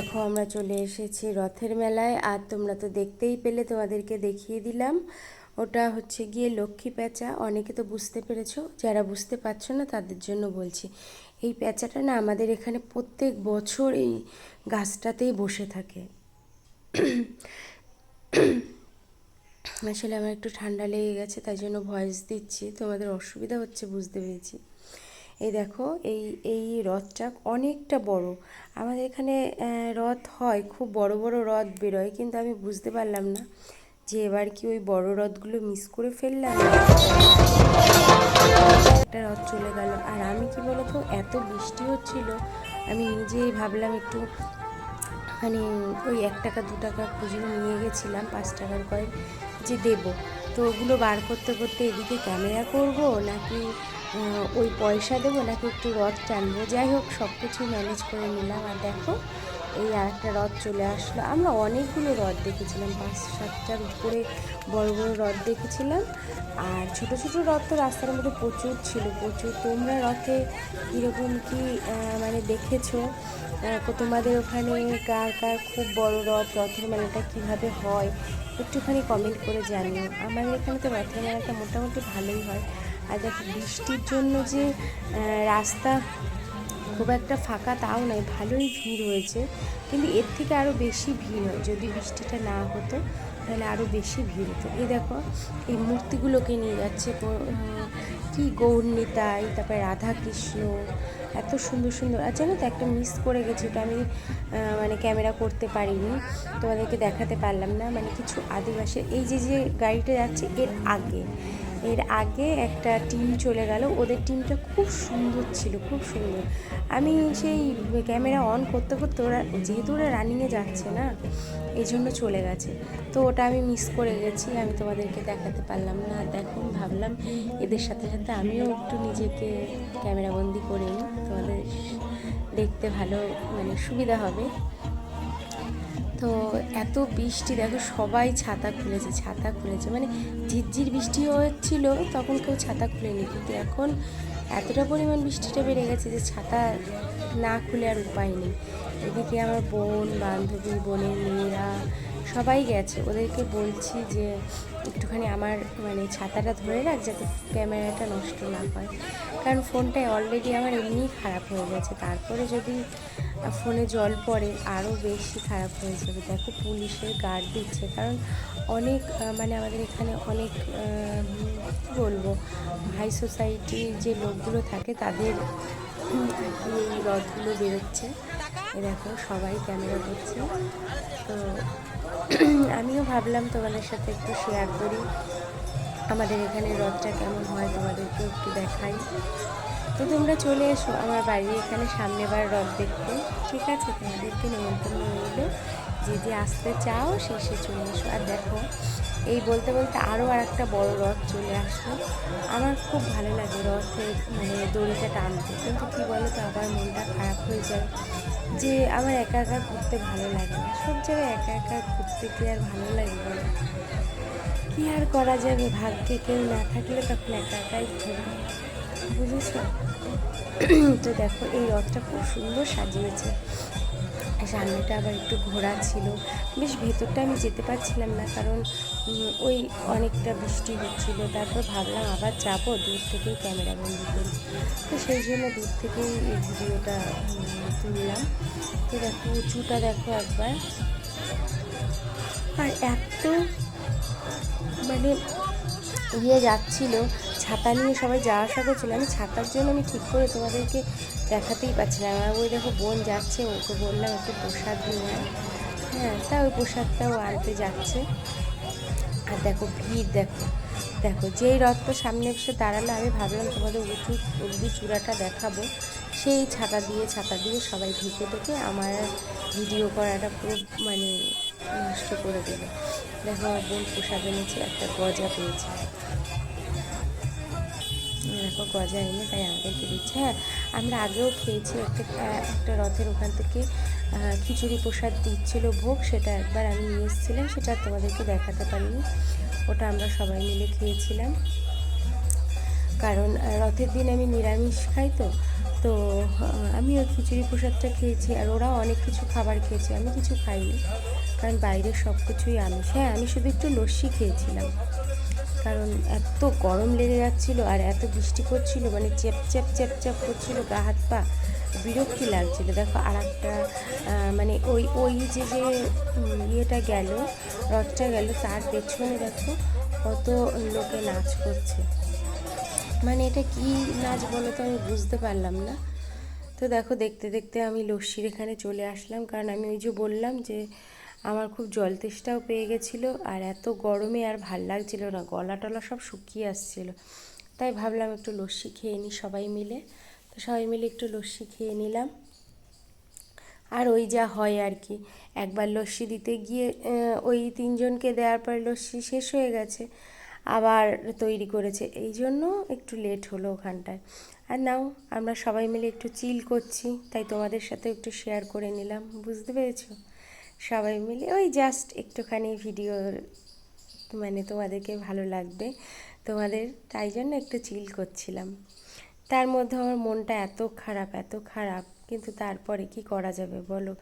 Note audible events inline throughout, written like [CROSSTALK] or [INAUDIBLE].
দেখো, আমরা চলে এসেছি রথের মেলায়। আর তোমরা তো দেখতেই পেলে, তোমাদেরকে দেখিয়ে দিলাম। ওটা হচ্ছে গিয়ে লক্ষ্মী প্যাঁচা। অনেকে তো বুঝতে পেরেছ, যারা বুঝতে পারছ না, তাদের জন্য বলছি। এই প্যাঁচাটা না আমাদের এখানে প্রত্যেক বছর এই গাছটাতেই বসে থাকে। আসলে আমার একটু ঠান্ডা লেগে গেছে, তাই জন্য ভয়েস দিচ্ছি। তোমাদের অসুবিধা হচ্ছে, বুঝতে পেরেছি। এই দেখো, এই এই রথটা অনেকটা বড়। আমাদের এখানে রথ হয়, খুব বড় বড় রথ বেরোয়, কিন্তু আমি বুঝতে পারলাম না যে এবার কি ওই বড় রথগুলো মিস করে ফেললাম। একটা রথ চলে গেল। আর আমি কি বলতো, এত বৃষ্টি হচ্ছিল, আমি নিজেই ভাবলাম একটু মানে ওই এক টাকা, দু টাকা খুচরো নিয়ে গেছিলাম, পাঁচ টাকার কয়েন যে দেব। তো ওগুলো বার করতে করতে এদিকে ক্যামেরা করব, নাকি ওই পয়সা দেবো নাকি একটু রথ টানবো? যাই হোক সব কিছু ম্যানেজ করে নিলাম। আর দেখো, এই আর একটা রথ চলে আসলো। আমরা অনেকগুলো রথ দেখেছিলাম, পাঁচ সাতটার উপরে বড় বড় রথ দেখেছিলাম। আর ছোট ছোট রথ তো রাস্তার মধ্যে প্রচুর ছিল, প্রচুর। তোমরা রথে কীরকম কি মানে দেখেছ? তোমাদের ওখানে কার কার খুব বড় রথ, রথের মেলাটা কীভাবে হয়? একটুখানি কমেন্ট করে জানিও। আমাদের এখানে তো রথের মেলাটা মোটামুটি ভালোই হয়। আর দেখো, বৃষ্টির জন্য যে রাস্তা খুব একটা ফাঁকা তাও নয় ভালোই ভিড় হয়েছে। কিন্তু এর থেকে আরও বেশি ভিড় হয়। যদি বৃষ্টিটা না হতো, তাহলে আরও বেশি ভিড় হতো। এই দেখো, এই মূর্তিগুলোকে নিয়ে যাচ্ছে কো- গৌরণিতাই তারপরে রাধা কৃষ্ণ এত সুন্দর সুন্দর। আর জানো তো, একটা মিস করে গেছি, ওটা আমি মানে ক্যামেরা করতে পারিনি, তোমাদেরকে দেখাতে পারলাম না। মানে কিছু আদিবাসী, এই যে যে গাড়িটা যাচ্ছে, এর আগে। এর আগে একটা টিম চলে গেল। ওদের টিমটা খুব সুন্দর ছিল, খুব সুন্দর। আমি সেই ক্যামেরা অন করতে করতে ওরা, যেহেতু ওরা রানিংয়ে যাচ্ছে না এই জন্য চলে গেছে। তো ওটা আমি মিস করে গেছি, আমি তোমাদেরকে দেখাতে পারলাম না। দেখুন ভাবলাম এদের সাথে সাথে আমিও একটু নিজেকে ক্যামেরাবন্দি করে নিই তোমাদের দেখতে ভালো মানে সুবিধা হবে। তো এত বৃষ্টি, দেখো সবাই ছাতা খুলেছে ছাতা খুলেছে। মানে ঝিরঝির বৃষ্টি হচ্ছিল, তখন কেউ ছাতা খুলেনি। কিন্তু এখন এতটা পরিমাণ বৃষ্টিটা বেড়ে গেছে যে ছাতা না খুলে আর উপায় নেই। এদিকে আমার বোন, বান্ধবী, বোনের মেয়েরা সবাই গেছে। ওদেরকে বলছি যে একটুখানি আমার মানে ছাতাটা ধরে রাখ যাতে ক্যামেরাটা নষ্ট না হয়। কারণ ফোনটায় অলরেডি আমার এমনিই খারাপ হয়ে গেছে। তারপরে যদি ফোনে জল পড়ে, আরও বেশি খারাপ হয়ে যাবে। দেখো পুলিশের গার্ড দিচ্ছে, কারণ অনেক মানে আমাদের এখানে অনেক কী বলব হাই সোসাইটির যে লোকগুলো থাকে, তাদের এই রথগুলো বেরোচ্ছে। দেখো সবাই ক্যামেরা করছে। তো [CLEARS THROAT] আমিও ভাবলাম তোমাদের সাথে একটু শেয়ার করি, আমাদের এখানে রথটা কেমন হয় তোমাদেরকে একটু দেখাই। তো তোমরা চলে এসো আমার বাড়ির এখানে সামনেবার রথ দেখতে। ঠিক আছে? তোমাদেরকে নিমন্ত্রণ রইল। যে যে আসতে চাও সে সে চলে এসো। আর দেখো, এই বলতে বলতে আরও আর একটা বড় রথ চলে আসলো। আমার খুব ভালো লাগে রথের মানে দড়িটা টানতে। কিন্তু কী বলো তো আবার মনটা খারাপ হয়ে যায় যে আমার একা একা ঘুরতে ভালো লাগে না। সব জায়গায় একা একা ঘুরতে কি আর ভালো লাগে বলো? কী আর করা যাবে? ভাগ্যে কেউ না থাকলে তখন একা একাই ঘুরি। বুঝেছ? তো দেখো, এই রথটা খুব সুন্দর সাজিয়েছে। সামনেটা আবার একটু ঘোরা ছিল। বেশ ভেতরটা আমি যেতে পারছিলাম না, কারণ ওই অনেকটা বৃষ্টি হচ্ছিল। তারপর ভাবলাম আবার যাব, দূর থেকেই ক্যামেরা বন্দি করি। তো সেই জন্য দূর থেকেই এই ভিডিওটা তুললাম। তো দেখো, উঁচুটা দেখো একবার। আর এত মানে ইয়ে যাচ্ছিল ছাতা নিয়ে সবাই যাওয়া আসা করছিল। আমি ছাতার জন্য আমি ঠিক করে তোমাদেরকে দেখাতেই পারছিলাম। আমার ওই দেখো বোন যাচ্ছে, ওকে বললাম একটু প্রসাদ আয়। হ্যাঁ তা ওই প্রসাদটাও আনতে যাচ্ছে। আর দেখো ভিড়, দেখো দেখো, যেই রথটা সামনে এসে দাঁড়াল, আমি ভাবলাম তোমাদের উঁচু অব্দি চূড়াটা দেখাবো। সেই ছাতা দিয়ে ছাতা দিয়ে সবাই ঢেকে ঢেকে আমার ভিডিও করাটা পুরো মানে নষ্ট করে দেবে দেখো আমার বোন প্রসাদ এনেছে, একটা গজা পেয়েছে। দেখো গজা এনে তাই আমাদেরকে দিচ্ছে? হ্যাঁ আমরা আগেও খেয়েছি, একটা একটা রথের ওখান থেকে খিচুড়ি প্রসাদ দিচ্ছিল ভোগ, সেটা একবার আমি নিয়ে এসেছিলাম, সেটা তোমাদেরকে দেখাতে পারিনি। ওটা আমরা সবাই মিলে খেয়েছিলাম। কারণ রথের দিন আমি নিরামিষ খাই তো তো আমি ওই খিচুড়ি প্রসাদটা খেয়েছি আর ওরাও অনেক কিছু খাবার খেয়েছে, আমি কিছু খাইনি। কারণ বাইরের সব কিছুই আমিষ। হ্যাঁ আমি শুধু একটু লস্যি খেয়েছিলাম। কারণ এত গরম লেগে যাচ্ছিল আর এত বৃষ্টি পড়ছিল মানে চেপ চেপ চেপ চেপ করছিল গা হাত পা বিরক্তি লাগছিল। দেখো আর একটা মানে ওই ওই যে যে ইয়েটা গেল, রথটা গেল, তার পেছনে দেখো কত লোকে নাচ করছে। মানে এটা কি নাচ বলো তো আমি বুঝতে পারলাম না। তো দেখো দেখতে দেখতে আমি লস্যির এখানে চলে আসলাম, কারণ আমি ওই যে বললাম যে আমার খুব জল তেষ্টাও পেয়ে গেছিল আর এত গরমে আর ভালো লাগছিল না, গলা টলা সব শুকিয়ে আসছিল। তাই ভাবলাম একটু লস্যি খেয়ে নিই সবাই মিলে। তো সবাই মিলে একটু লস্যি খেয়ে নিলাম। আর ওই যা হয় আর কি, একবার লস্যি দিতে গিয়ে ওই তিনজনকে দেওয়ার পর লস্যি শেষ হয়ে গেছে। আবার তৈরি করেছে। এই জন্য একটু লেট হলো ওখানটায়। আর নাও আমরা সবাই মিলে একটু চিল করছি, তাই তোমাদের সাথে একটু শেয়ার করে নিলাম। বুঝতে পেরেছ? সবাই মিলে ওই জাস্ট একটুখানি ভিডিও মানে তোমাদেরকে ভালো লাগবে। তোমাদের তাই জন্য একটু চিল করছিলাম। তার মধ্যে আমার মনটা এত খারাপ এত খারাপ, কিন্তু তারপরে কি করা যাবে বলো?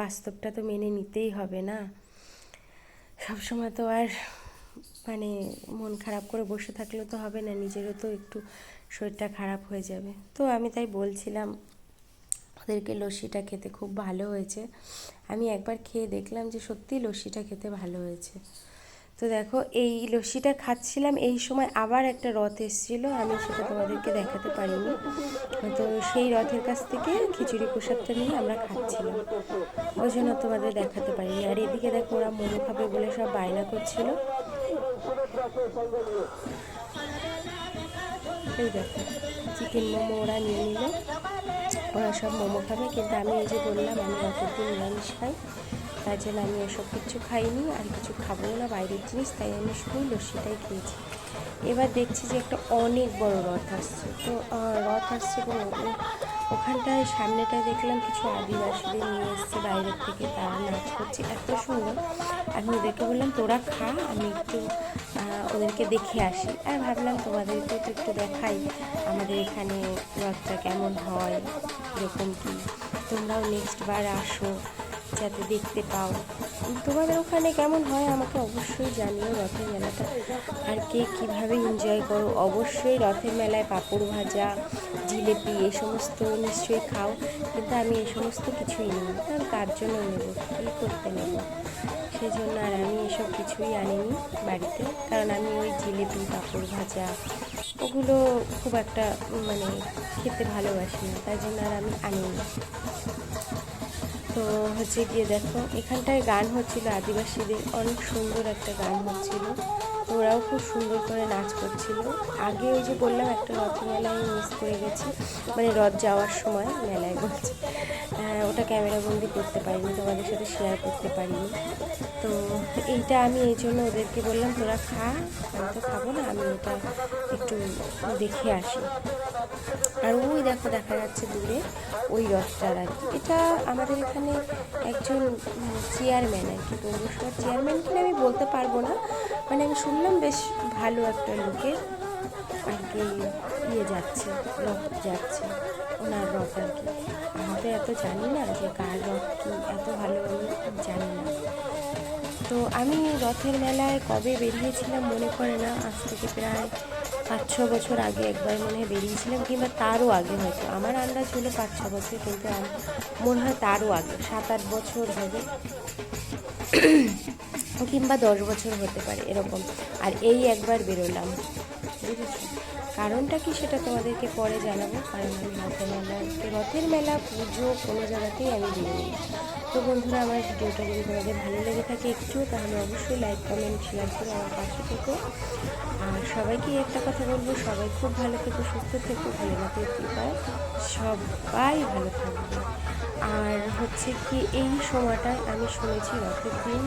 বাস্তবটা তো মেনে নিতেই হবে না। সবসময় তো আর মানে মন খারাপ করে বসে থাকলে তো হবে না, নিজেরও তো একটু শরীরটা খারাপ হয়ে যাবে। তো আমি তাই বলছিলাম, ওদেরকে লস্যিটা খেতে খুব ভালো হয়েছে। আমি একবার খেয়ে দেখলাম যে সত্যিই লস্যিটা খেতে ভালো হয়েছে। তো দেখো, এই লস্যিটা খাচ্ছিলাম, এই সময় আবার একটা রথ এসেছিল, আমি সেটা তোমাদেরকে দেখাতে পারিনি। তো সেই রথের কাছ থেকে খিচুড়ি প্রসাদটা নিয়ে আমরা খাচ্ছিলাম। ওই জন্য তোমাদের দেখাতে পারিনি। আর এদিকে দেখো ওরা মোমো খাবে বলে সব বায়না করছিল। এই দেখো চিকেন মোমো ওরা নিয়ে নিল। ওরা সব মোমো খাবে, কিন্তু আমি এই যে বললাম, আমি অতদিন নিরামিষ খাই। তার জন্য আমি এসব কিছু খাইনি, আর কিছু খাব না, বাইরের জিনিস, তাই আমি শুধু লস্যিটাই খেয়েছি। এবার দেখছি যে একটা অনেক বড় রথ আসছে। তো রথ আসছে এবং ওখানটায় সামনেটায় দেখলাম কিছু আদিবাসীদের নিয়ে এসছে, বাইরের থেকে তারা নাচ করছে, এত সুন্দর। আমি ওদেরকে বললাম, তোরা খা, আমি একটু ওদেরকে দেখে আসি। আর ভাবলাম তোমাদেরকে তো একটু দেখাই আমাদের এখানে রথটা কেমন হয় এরকম কি। তোমরাও নেক্সট বার আসো, যাতে দেখতে পাও। তোমাদের ওখানে কেমন হয় আমাকে অবশ্যই জানিও রথের মেলাটা। আর কে কীভাবে এনজয় করো, অবশ্যই রথের মেলায় পাঁপড় ভাজা, জিলেপি, এ সমস্ত নিশ্চয়ই খাও। কিন্তু আমি এ সমস্ত কিছুই নিই আর তার জন্য নেব, কী করতে নেব? সেই জন্য আর আমি এসব কিছুই আনিনি বাড়িতে। কারণ আমি ওই জিলেপি, পাঁপড় ভাজা ওগুলো খুব একটা মানে খেতে ভালোবাসি না। তাই জন্য আর আমি আনিনি। তো হচ্ছে গিয়ে দেখো, এখানটায় গান হচ্ছিল আদিবাসীদের। অনেক সুন্দর একটা গান হচ্ছিল। ওরাও খুব সুন্দর করে নাচ করছিল। আগে ওই যে বললাম, একটা রথ মেলায় মিস করে গেছি। মানে রথ যাওয়ার সময় মেলায় বলছি। ওটা ক্যামেরা বন্দি করতে পারিনি, তোমাদের সাথে শেয়ার করতে পারিনি। তো এইটা আমি এই জন্য ওদেরকে বললাম, তোরা খা, আমি তো খাব না, আমি এটা একটু দেখে আসি। আর ওই দেখো, দেখা যাচ্ছে দূরে ওই রথটার আর কি। এটা আমাদের এখানে একজন চেয়ারম্যান আর কি পৌরসভার চেয়ারম্যান কিনা আমি বলতে পারব না। মানে আমি শুনলাম বেশ ভালো একটা লোকের আর কি ইয়ে যাচ্ছে রথ যাচ্ছে, ওনার রথ আর কি। আমি তো এত জানি না যে কার রথ কি, এত ভালো আমি জানি না। তো আমি রথের মেলায় কবে বেরিয়েছিলাম মনে পড়ে না, আজ থেকে প্রায় পাঁচ ছ বছর আগে একবার মনে হয় বেরিয়েছিলাম, কিংবা তারও আগে হয়তো। আমার আন্দাজ হলো পাঁচ ছ বছর, কিন্তু মনে হয় তারও আগে সাত আট বছর হবে। কিংবা দশ বছর হতে পারে, এরকম। আর এই একবার বেরোলাম। বুঝেছ? কারণটা কি সেটা তোমাদেরকে পরে জানাব, কারণ আমি রথের মেলা রথের মেলা, পুজো কোনো জায়গাতেই আমি বেরোই তো বন্ধুরা, আমার ভিডিওটা যদি তোমাদের ভালো লেগে থাকে একটু তাহলে অবশ্যই লাইক কমেন্ট শেয়ার করে আমার পাশে থেকো। আর সবাইকে একটা কথা বলব, সবাই খুব ভালো থেকো, সুস্থ থেকো, ভালো মতো কৃপায় সবাই ভালো থাকবে। আর হচ্ছে কি এই সময়টায় আমি শুনেছি রথের দিন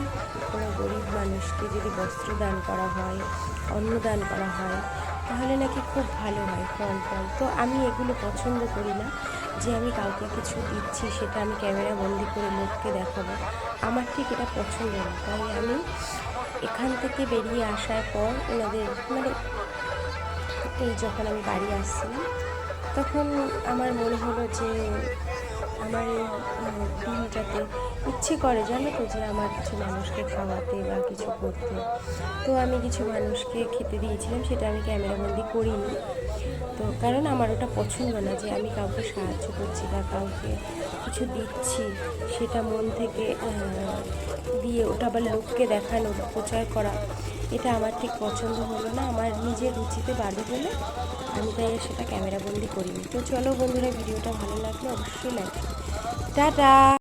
কোনো গরিব মানুষকে যদি বস্ত্র দান করা হয়, অন্ন দান করা হয়, তাহলে নাকি খুব ভালো হয় ফল ফল। তো আমি এগুলো পছন্দ করি না। যে আমি কাউকে কিছু দিচ্ছি সেটা আমি ক্যামেরা বন্দি করে লোককে দেখাবো, আমার ঠিক এটা পছন্দ না। তাই আমি এখান থেকে বেরিয়ে আসার পর ওনাদের মানে এই যখন আমি বাড়ি আসছিলাম, তখন আমার মনে হলো যে আমার দিনটাতে ইচ্ছে করে, জানো তো যে আমার কিছু মানুষকে খাওয়াতে বা কিছু করতে। তো আমি কিছু মানুষকে খেতে দিয়েছিলাম, সেটা আমি ক্যামেরাবন্দি করিনি। তো কারণ আমার ওটা পছন্দ না যে আমি কাউকে সাহায্য করছি বা কাউকে কিছু দিচ্ছি। সেটা মন থেকে দিয়ে ওটা আবার লোককে দেখানো বা প্রচার করা, এটা আমার ঠিক পছন্দ হলো না। আমার নিজের রুচিতে বাধে বলে আমি তাই সেটা ক্যামেরাবন্দি করিনি। তো চলো বন্ধুরা ভিডিওটা ভালো লাগলে অবশ্যই লাইক টাটা!